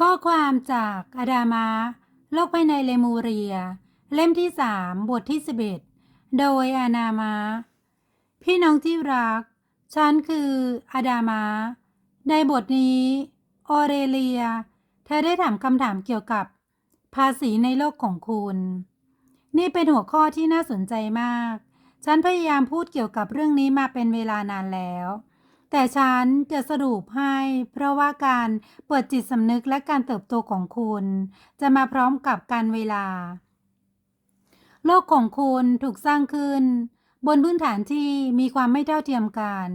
ข้อความจากอาดามะโลกภายในเลมูเรีย เล่มที่สามบทที่สิบเอ็ดโดยอานามะพี่น้องที่รัก ฉันคืออาดามะในบทนี้ออเรเลีย เธอได้ถามคำถามเกี่ยวกับ ภาษีในโลกของคุณ นี่เป็นหัวข้อที่น่าสนใจมาก ฉันพยายามพูดเกี่ยวกับเรื่องนี้มาเป็นเวลานานแล้ว แต่ฉันจะสรุปให้ เพราะว่าการเปิดจิตสำนึกและการเติบโตของคุณ จะมาพร้อมกับการเวลา โลกของคุณถูกสร้างขึ้น บนพื้นฐานที่มีความไม่เท่าเทียมกัน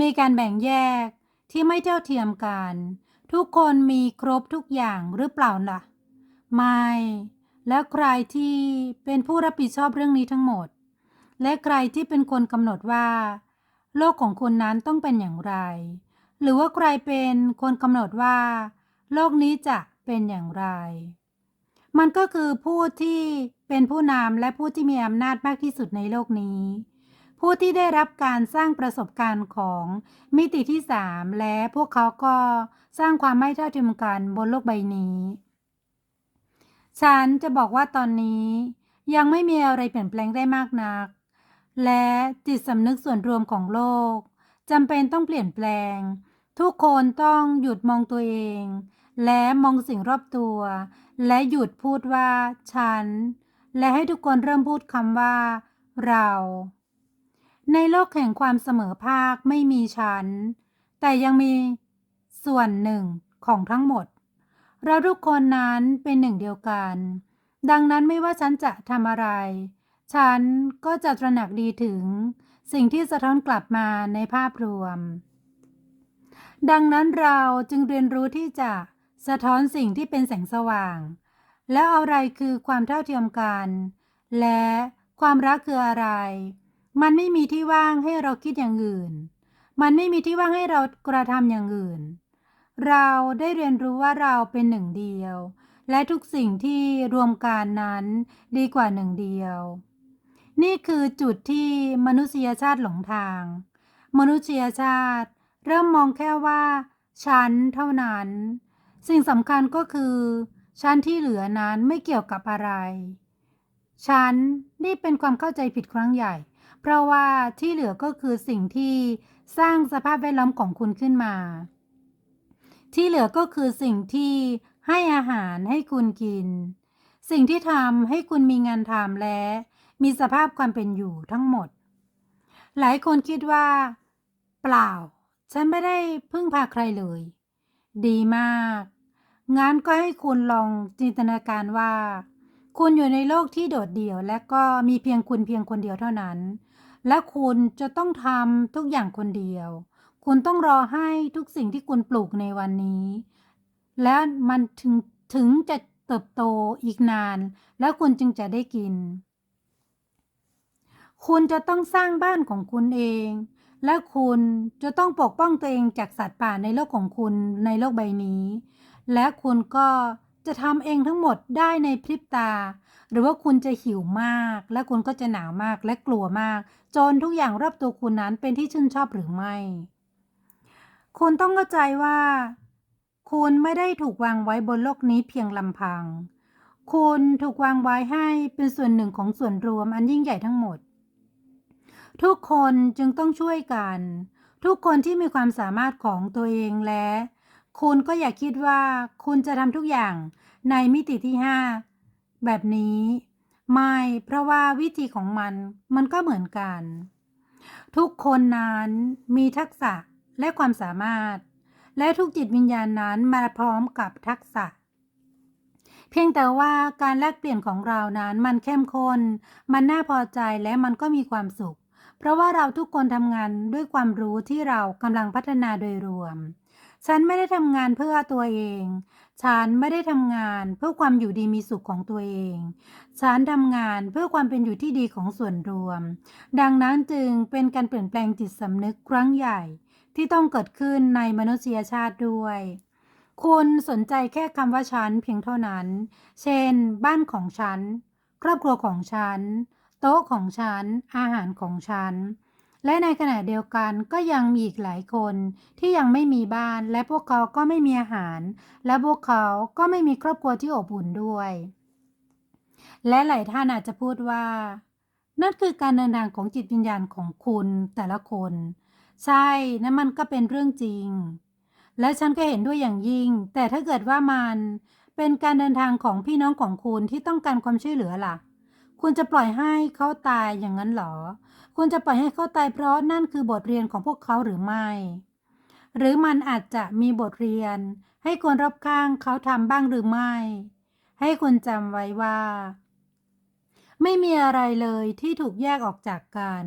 มีการแบ่งแยกที่ไม่เท่าเทียมกัน ทุกคนมีครบทุกอย่างหรือเปล่าล่ะ ไม่ แล้วใครที่เป็นผู้รับผิดชอบเรื่องนี้ทั้งหมด และใครที่เป็นคนกำหนดว่า โลกของคุณนั้นต้องเป็นอย่างไร หรือว่าใครเป็นคนกำหนดว่า โลกนี้จะเป็นอย่างไร มันก็คือผู้ที่เป็นผู้นำและผู้ที่มีอำนาจมากที่สุดในโลกนี้ ผู้ที่ได้รับการสร้างประสบการณ์ของมิติที่สามและพวกเขาก็สร้างความไม่เท่าเทียมกันบนโลกใบนี้ ฉันจะบอกว่าตอนนี้ยังไม่มีอะไรเปลี่ยนแปลงได้มากนัก และจิตสำนึกส่วนรวมของโลกจำเป็นต้องเปลี่ยนแปลง ทุกคนต้องหยุดมองตัวเอง และมองสิ่งรอบตัว และหยุดพูดว่าฉัน และให้ทุกคนเริ่มพูดคำว่า เรา ในโลกแห่งความเสมอภาคไม่มีฉัน แต่ยังมีส่วนหนึ่งของทั้งหมด เราทุกคนนั้นเป็นหนึ่งเดียวกัน ดังนั้นไม่ว่าฉันจะทำอะไร ฉันก็จะตระหนักดีถึงสิ่งที่สะท้อนกลับมาในภาพรวม ดังนั้นเราจึงเรียนรู้ที่จะสะท้อนสิ่งที่เป็นแสงสว่าง แล้วอะไรคือความเท่าเทียมกัน และความรักคืออะไร มันไม่มีที่ว่างให้เราคิดอย่างอื่น มันไม่มีที่ว่างให้เรากระทำอย่างอื่น เราได้เรียนรู้ว่าเราเป็นหนึ่งเดียว และทุกสิ่งที่รวมกันนั้นดีกว่าหนึ่งเดียว นี่คือจุดที่มนุษยชาติหลงทาง มนุษยชาติ เริ่มมองแค่ว่าฉันเท่านั้น สิ่งสำคัญก็คือฉันที่เหลือนั้นไม่เกี่ยวกับอะไร ฉันนี่เป็นความเข้าใจผิดครั้งใหญ่ เพราะว่าที่เหลือก็คือสิ่งที่สร้างสภาพแวดล้อมของคุณขึ้นมา ที่เหลือก็คือสิ่งที่ให้อาหารให้คุณกิน สิ่งที่ทำให้คุณมีงานทำและ มีสภาพความเป็นอยู่ทั้งหมด หลายคนคิดว่า เปล่า ฉันไม่ได้พึ่งพาใครเลย ดีมาก งั้นก็ให้คุณลองจินตนาการว่า คุณอยู่ในโลกที่โดดเดี่ยว และก็มีเพียงคุณเพียงคนเดียวเท่านั้น และคุณจะต้องทำทุกอย่างคนเดียว คุณต้องรอให้ทุกสิ่งที่คุณปลูกในวันนี้ และมันถึงถึงจะเติบโตอีกนาน แล้วคุณจึงจะได้กิน คุณจะต้องสร้างบ้านของคุณเอง และคุณจะต้องปกป้องตัวเองจากสัตว์ป่าในโลกของคุณในโลกใบนี้ และคุณก็จะทำเองทั้งหมดได้ในพริบตา หรือว่าคุณจะหิวมาก และคุณก็จะหนาวมากและกลัวมาก จนทุกอย่างรอบตัวคุณนั้นเป็นที่ชื่นชอบหรือไม่ คุณต้องเข้าใจว่า คุณไม่ได้ถูกวางไว้บนโลกนี้เพียงลำพัง คุณถูกวางไว้ให้เป็นส่วนหนึ่งของส่วนรวมอันยิ่งใหญ่ทั้งหมด ทุกคนจึงต้องช่วยกัน ทุกคนที่มีความสามารถของตัวเองและ คุณก็อย่าคิดว่าคุณจะทำทุกอย่างในมิติที่ห้าแบบนี้ ไม่เพราะว่าวิธีของมันมันก็เหมือนกัน ทุกคนนั้นมีทักษะและความสามารถ และทุกจิตวิญญาณนั้นมาพร้อมกับทักษะ เพียงแต่ว่าการแลกเปลี่ยนของเรานั้นมันเข้มข้น มันน่าพอใจและมันก็มีความสุข เพราะว่าเราทุกคนทำงานด้วยความรู้ที่เรากำลังพัฒนาโดยรวม ฉันไม่ได้ทำงานเพื่อตัวเอง ฉันไม่ได้ทำงานเพื่อความอยู่ดีมีสุขของตัวเอง ฉันทำงานเพื่อความเป็นอยู่ที่ดีของส่วนรวม ดังนั้นจึงเป็นการเปลี่ยนแปลงจิตสำนึกครั้งใหญ่ ที่ต้องเกิดขึ้นในมนุษยชาติด้วยคุณสนใจแค่คำว่าฉันเพียงเท่านั้น เช่น บ้านของฉัน ครอบครัวของฉัน โต๊ะของฉัน อาหารของฉัน และในขณะเดียวกันก็ยังมีอีกหลายคนที่ยังไม่มีบ้านและพวกเขาก็ไม่มีอาหาร และพวกเขาก็ไม่มีครอบครัวที่อบอุ่นด้วย และหลายท่านอาจจะพูดว่า นั่นคือการเดินทางของจิตวิญญาณของคุณแต่ละคน ใช่นั่นมันก็เป็นเรื่องจริง และฉันก็เห็นด้วยอย่างยิ่ง แต่ถ้าเกิดว่ามันเป็นการเดินทางของพี่น้องของคุณที่ต้องการความช่วยเหลือล่ะ คุณจะปล่อยให้เขาตายอย่างนั้นเหรอคุณจะปล่อยให้เขาตายเพราะนั่นคือบทเรียนของพวกเขาหรือไม่ หรือมันอาจจะมีบทเรียน ให้คนรอบข้างเขาทำบ้างหรือไม่ ให้คุณจำไว้ว่า ไม่มีอะไรเลยที่ถูกแยกออกจากกัน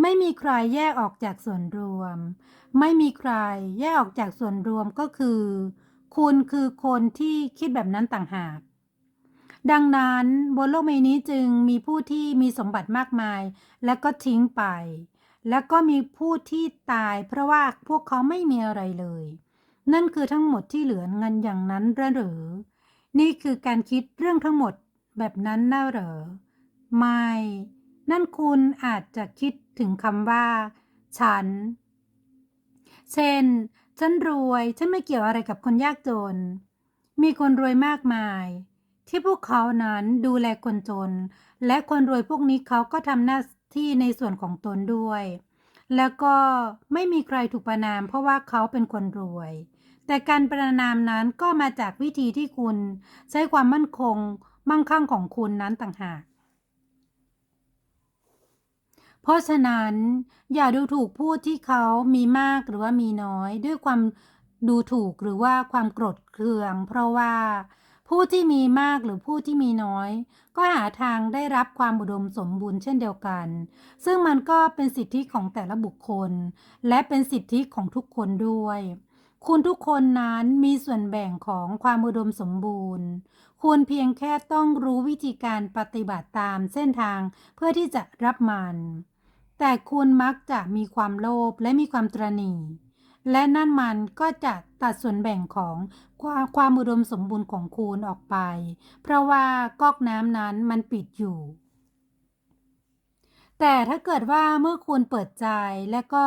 ไม่มีใครแยกออกจากส่วนรวม ไม่มีใครแยกออกจากส่วนรวมก็คือ คุณคือคนที่คิดแบบนั้นต่างหาก ดังนั้นบนโลกใบนี้จึงมีผู้ที่มีสมบัติมากมาย และก็ทิ้งไป และก็มีผู้ที่ตาย เพราะว่าพวกเขาไม่มีอะไรเลย นั่นคือทั้งหมดที่เหลือเงินอย่างนั้นหรือ นี่คือการคิดเรื่องทั้งหมดแบบนั้นน่าหรอ ไม่ นั่นคุณอาจจะคิดถึงคำว่า ฉัน เช่น ฉันรวย ฉันไม่เกี่ยวอะไรกับคนยากจน มีคนรวยมากมาย ที่พวกเขานั้นดูแลคนจน และคนรวยพวกนี้เขาก็ทำหน้าที่ในส่วนของตนด้วย แล้วก็ไม่มีใครถูกประนาม เพราะว่าเขาเป็นคนรวย แต่การประนามนั้นก็มาจากวิธีที่คุณ ใช้ความมั่นคง มั่งคั่งของคุณนั้นต่างหากเพราะฉะนั้นอย่าดูถูกผู้ที่เขามีมากหรือว่ามีน้อย ด้วยความดูถูกหรือว่าความโกรธเคือง เพราะว่า ผู้ที่มีมากหรือผู้ที่มีน้อย ก็หาทางได้รับความอุดมสมบูรณ์เช่นเดียวกัน ซึ่งมันก็เป็นสิทธิของแต่ละบุคคล และเป็นสิทธิของทุกคนด้วย คุณทุกคนนั้นมีส่วนแบ่งของความอุดมสมบูรณ์ คุณเพียงแค่ต้องรู้วิธีการปฏิบัติตามเส้นทางเพื่อที่จะรับมัน แต่คุณมักจะมีความโลภและมีความตรณี และนั่นมันก็จะตัดส่วนแบ่งของความความอุดมสมบูรณ์ของคุณออกไป เพราะว่าก๊อกน้ำนั้นมันปิดอยู่ แต่ถ้าเกิดว่าเมื่อคุณเปิดใจและก็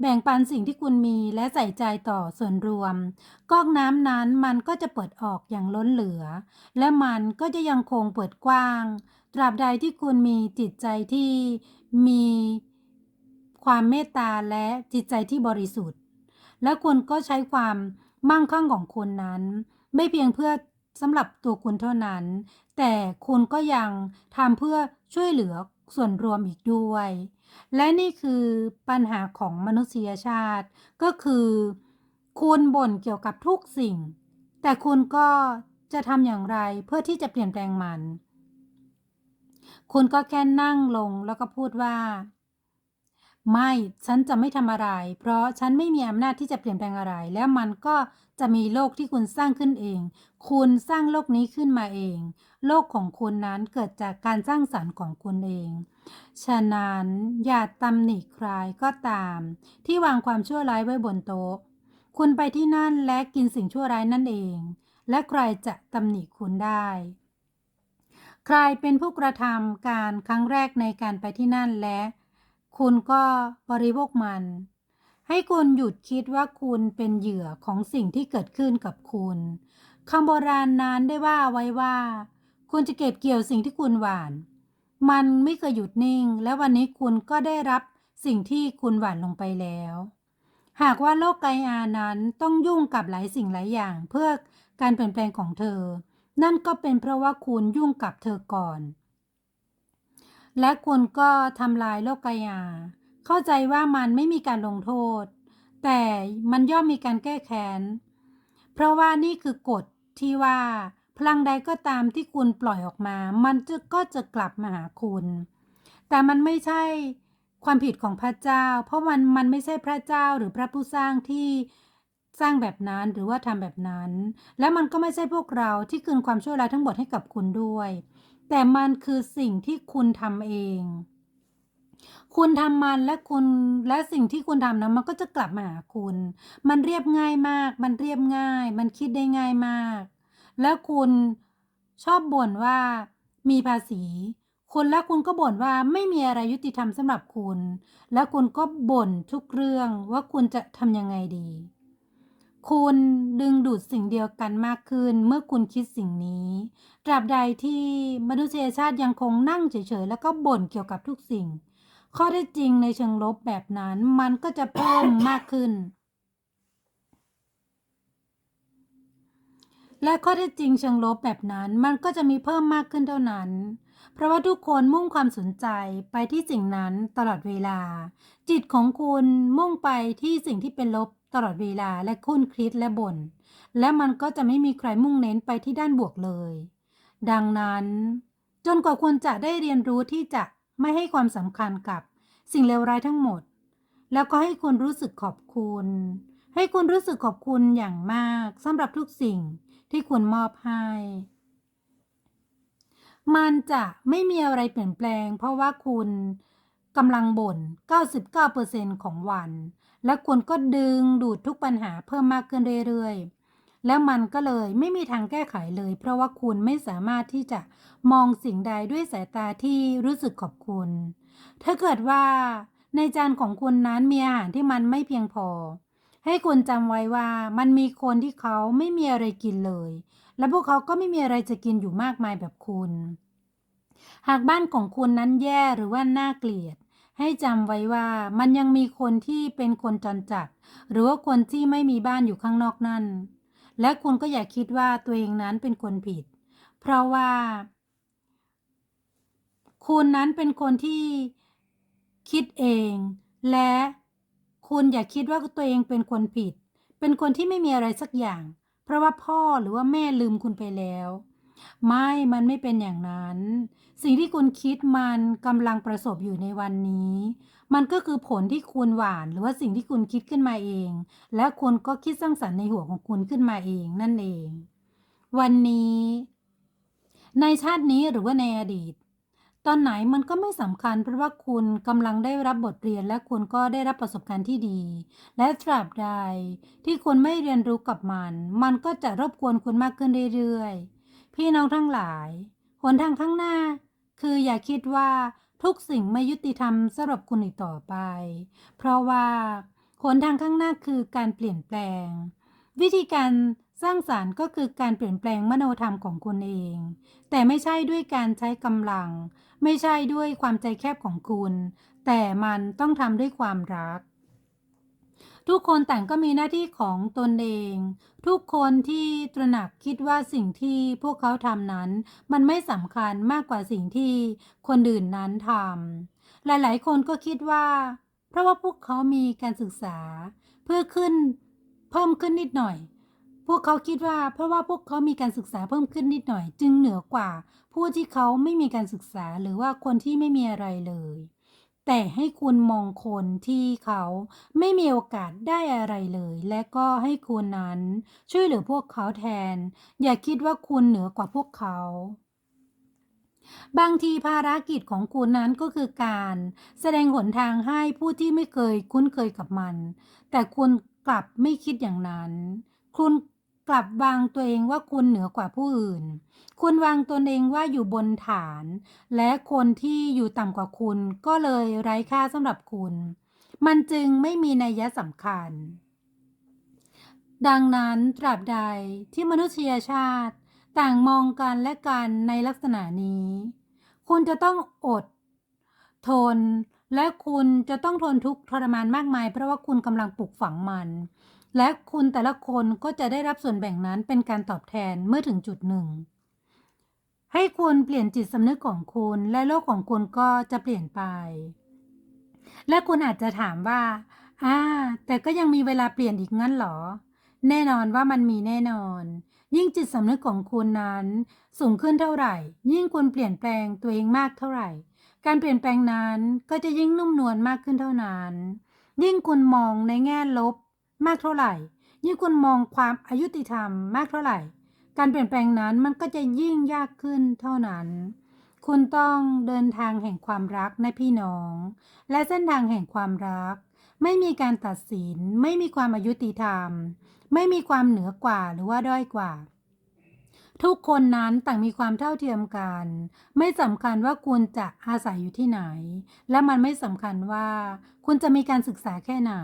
แบ่งปันสิ่งที่คุณมีและใส่ใจต่อส่วนรวมก๊อกน้ำนั้นมันก็จะเปิดออกอย่างล้นเหลือ และมันก็จะยังคงเปิดกว้าง ตราบใดที่คุณมีจิตใจที่มีความเมตตาและจิตใจที่บริสุทธิ์ และคุณก็ใช้ความมั่งคั่งของคุณนั้น ไม่เพียงเพื่อสำหรับตัวคุณเท่านั้น แต่คุณก็ยังทำเพื่อช่วยเหลือส่วนรวมอีกด้วย และนี่คือปัญหาของมนุษยชาติ ก็คือคุณบ่นเกี่ยวกับทุกสิ่ง แต่คุณก็จะทำอย่างไรเพื่อที่จะเปลี่ยนแปลงมัน คุณก็แค่นั่งลงแล้วก็พูดว่า ไม่ ฉันจะไม่ทำอะไร เพราะฉันไม่มีอำนาจที่จะเปลี่ยนแปลงอะไร แล้วมันก็จะมีโลกที่คุณสร้างขึ้นเอง คุณสร้างโลกนี้ขึ้นมาเอง โลกของคุณนั้นเกิดจากการสร้างสรรค์ของคุณเอง ฉะนั้นอย่าตำหนิใครก็ตาม ที่วางความชั่วร้ายไว้บนโต๊ะ คุณไปที่นั่นและกินสิ่งชั่วร้ายนั่นเอง และใครจะตำหนิคุณได้ใครเป็นผู้กระทำการครั้งแรกในการไปที่นั่นและ คุณก็บริโภคมัน ให้คุณหยุดคิดว่าคุณเป็นเหยื่อของสิ่งที่เกิดขึ้นกับคุณคำโบราณนั้นได้ว่าไว้ว่า คุณจะเก็บเกี่ยวสิ่งที่คุณหว่าน มันไม่เคยหยุดนิ่ง และวันนี้คุณก็ได้รับสิ่งที่คุณหว่านลงไปแล้ว หากว่าโลกไกอานั้นต้องยุ่งกับหลายสิ่งหลายอย่างเพื่อการเปลี่ยนแปลงของเธอ นั่นก็เป็นเพราะว่าคุณยุ่งกับเธอก่อน และคุณก็ทำลายโลกกายา เข้าใจว่ามันไม่มีการลงโทษ แต่มันย่อมมีการแก้แค้น เพราะว่านี่คือกฎที่ว่าพลังใดก็ตามที่คุณปล่อยออกมา มันจะก็จะกลับมาหาคุณ แต่มันไม่ใช่ความผิดของพระเจ้า เพราะมันมันไม่ใช่พระเจ้าหรือพระผู้สร้างที่สร้างแบบนั้นหรือว่าทำแบบนั้น และมันก็ไม่ใช่พวกเราที่คืนความชั่วร้ายทั้งหมดให้กับคุณด้วย แต่มันคือสิ่งที่คุณทำเอง คุณทำมันและคุณและสิ่งที่คุณทำนะมันก็จะกลับมาหาคุณ มันเรียบง่ายมาก มันเรียบง่าย มันคิดได้ง่ายมาก แล้วคุณชอบบ่นว่ามีภาษีคุณและคุณก็บ่นว่าไม่มีอะไรยุติธรรมสำหรับคุณ และคุณก็บ่นทุกเรื่องว่าคุณจะทำยังไงดี คุณดึงดูดสิ่งเดียวกันมากขึ้นเมื่อคุณคิดสิ่งนี้ ตราบใดที่มนุษยชาติยังคงนั่งเฉยๆ แล้วก็บ่นเกี่ยวกับทุกสิ่ง ข้อได้จริงในเชิงลบแบบนั้นมันก็จะเพิ่มมากขึ้น และข้อเท็จจริงเชิงลบแบบนั้นมันก็จะมีเพิ่มมากขึ้นเท่านั้น เพราะว่าทุกคนมุ่งความสนใจไปที่สิ่งนั้นตลอดเวลา จิตของคุณมุ่งไปที่สิ่งที่เป็นลบ ตลอดเวลาและคุ้นคิดและบน่นและมันก็จะไม่มีใครมุ่งเน้นไปที่ด้านบวกเลย ดังนั้น จนกว่าคุณจะได้เรียนรู้ที่จะไม่ให้ความสำคัญกับสิ่งเลวร้ายทั้งหมด แล้วก็ให้คุณรู้สึกขอบคุณ ให้คุณรู้สึกขอบคุณอย่างมากสำหรับทุกสิ่งที่คุณมอบให้ มันจะไม่มีอะไรเปลี่ยนแปลง เพราะว่าคุณกำลังบ่น 99%ของวัน และคุณก็ดึงดูดทุกปัญหาเพิ่มมากขึ้นเรื่อยๆ แล้วมันก็เลยไม่มีทางแก้ไขเลย เพราะว่าคุณไม่สามารถที่จะมองสิ่งใดด้วยสายตาที่รู้สึกขอบคุณ ถ้าเกิดว่าในจานของคุณนั้นมีอาหารที่มันไม่เพียงพอ ให้คุณจำไว้ว่ามันมีคนที่เขาไม่มีอะไรกินเลย และพวกเขาก็ไม่มีอะไรจะกินอยู่มากมายแบบคุณ หากบ้านของคุณนั้นแย่หรือว่าน่าเกลียด ให้จำไว้ว่ามันยังมีคนที่เป็นคนจรจัด หรือว่าคนที่ไม่มีบ้านอยู่ข้างนอกนั่น และคุณก็อย่าคิดว่าตัวเองนั้นเป็นคนผิด เพราะว่า คุณนั้นเป็นคนที่คิดเอง และคุณอย่าคิดว่าตัวเองเป็นคนผิด เป็นคนที่ไม่มีอะไรสักอย่าง เพราะว่าพ่อหรือว่าแม่ลืมคุณไปแล้ว ไม่มันไม่เป็นอย่างนั้น สิ่งที่คุณคิดมันกำลังประสบอยู่ในวันนี้ มันก็คือผลที่คุณหวานหรือว่าสิ่งที่คุณคิดขึ้นมาเอง และคุณก็คิดสร้างสรรค์ในหัวของคุณขึ้นมาเองนั่นเอง วันนี้ ในชาตินี้หรือว่าในอดีต ตอนไหนมันก็ไม่สำคัญ เพราะว่าคุณกำลังได้รับบทเรียนและคุณก็ได้รับประสบการณ์ที่ดี และตราบใดที่คุณไม่เรียนรู้กับมัน มันก็จะรบกวนคุณมากขึ้นเรื่อยๆ พี่น้องทั้งหลาย หนทางข้างหน้า คืออย่าคิดว่าทุกสิ่งไม่ยุติธรรมสำหรับคุณอีกต่อไป เพราะว่าหนทางข้างหน้าคือการเปลี่ยนแปลง วิธีการสร้างสารรค์ก็คือการเปลี่ยนแปลงมโนธรรมของคุณเอง แต่ไม่ใช่ด้วยการใช้กำลัง ไม่ใช่ด้วยความใจแคบของคุณ แต่มันต้องทำด้วยความรัก ทุกคนต่างก็มีหน้าที่ของตนเอง ทุกคนที่ตระหนักคิดว่าสิ่งที่พวกเขาทำนั้น มันไม่สำคัญมากกว่าสิ่งที่คนอื่นนั้นทำหลายๆ คนก็คิดว่า เพราะว่าพวกเขามีการศึกษา เพื่อขึ้นเพิ่มขึ้นนิดหน่อย พวกเขาคิดว่า เพราะว่าพวกเขามีการศึกษาเพิ่มขึ้นนิดหน่อย จึงเหนือกว่า ผู้ที่เขาไม่มีการศึกษาหรือว่าคนที่ไม่มีอะไรเลย แต่ให้คุณมองคนที่เขาไม่มีโอกาสได้อะไรเลย และก็ให้คุณนั้นช่วยเหลือพวกเขาแทน อย่าคิดว่าคุณเหนือกว่าพวกเขาบางทีภารกิจของคุณนั้นก็คือการ แสดงหนทางให้ผู้ที่ไม่เคยคุ้นเคยกับมัน แต่คุณกลับไม่คิดอย่างนั้น คุณ กลับวางตัวเองว่าคุณเหนือกว่าผู้อื่น คุณวางตัวเองว่าอยู่บนฐาน และคนที่อยู่ต่ำกว่าคุณก็เลยไร้ค่าสำหรับคุณ มันจึงไม่มีนัยสำคัญ ดังนั้นตราบใดที่มนุษยชาติ ต่างมองกันและกันในลักษณะนี้ คุณจะต้องอด ทนและคุณจะต้องทนทุกข์ทรมานมากมาย เพราะว่าคุณกำลังปลูกฝังมัน และคุณแต่ละคนก็จะได้รับส่วนแบ่งนั้นเป็นการตอบแทนเมื่อถึงจุดหนึ่ง ให้คุณเปลี่ยนจิตสำนึกของคุณและโลกของคุณก็จะเปลี่ยนไป และคุณอาจจะถามว่า อ่า แต่ก็ยังมีเวลาเปลี่ยนอีกงั้นเหรอ แน่นอนว่ามันมีแน่นอน ยิ่งจิตสำนึกของคุณนั้น สูงขึ้นเท่าไหร่ ยิ่งคุณเปลี่ยนแปลงตัวเองมากเท่าไหร่ การเปลี่ยนแปลงนั้นก็จะยิ่งนุ่มนวลมากขึ้นเท่านั้น ยิ่งคุณมองในแง่ลบ มากเท่าไหร่ ยิ่งคุณมองความอายุติธรรมมากเท่าไหร่ การเปลี่ยนแปลงนั้นมันก็จะยิ่งยากขึ้นเท่านั้น คุณต้องเดินทางแห่งความรักนะพี่น้อง และเส้นทางแห่งความรัก ไม่มีการตัดสิน ไม่มีความอายุติธรรม ไม่มีความเหนือกว่าหรือว่าด้อยกว่า ทุกคนนั้นต่างมีความเท่าเทียมกัน ไม่สำคัญว่าคุณจะอาศัยอยู่ที่ไหน และมันไม่สำคัญว่า คุณจะมีการศึกษาแค่ไหน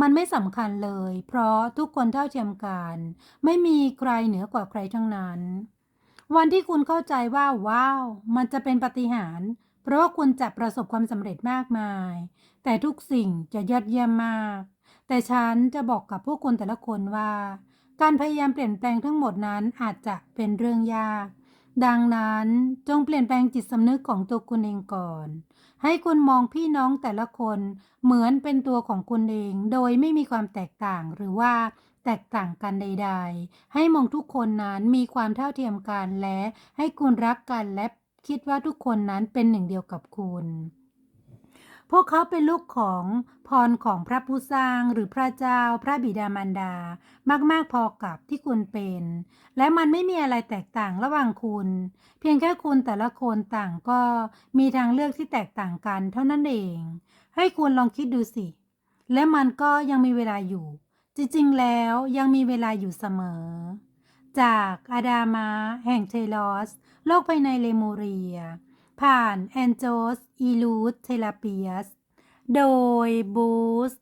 มันไม่สำคัญเลย เพราะทุกคนเท่าเทียมกัน ไม่มีใครเหนือกว่าใครทั้งนั้น วันที่คุณเข้าใจว่าว้าว มันจะเป็นปฏิหารเพราะว่าคุณจะประสบความสำเร็จมากมาย แต่ทุกสิ่งจะยอดเยี่ยมมาก แต่ฉันจะบอกกับพวกคุณแต่ละคนว่า การพยายามเปลี่ยนแปลงทั้งหมดนั้นอาจจะเป็นเรื่องยาก ดังนั้นจงเปลี่ยนแปลงจิตสำนึกของตัวคุณเองก่อน ให้คุณมองพี่น้องแต่ละคนเหมือนเป็นตัวของคุณเอง โดยไม่มีความแตกต่างหรือว่าแตกต่างกันใด ๆ ให้มองทุกคนนั้นมีความเท่าเทียมกันและให้คุณรักกันและคิดว่าทุกคนนั้นเป็นหนึ่งเดียวกับคุณ พวกเขาเป็นลูกของพรของพระผู้สร้างหรือพระเจ้าพระบิดามารดา มาก ๆ พอกับที่คุณเป็น และมันไม่มีอะไรแตกต่างระหว่างคุณ เพียงแค่คุณแต่ละคนต่างก็มีทางเลือกที่แตกต่างกันเท่านั้นเอง ให้คุณลองคิดดูสิ และมันก็ยังมีเวลาอยู่ จริง ๆ แล้วยังมีเวลาอยู่เสมอ จากอาดามา แห่งเทลอส โลกภายในเลมูเรีย ผ่านแอนโจสอีลูสเทลาเปียส โดยบูส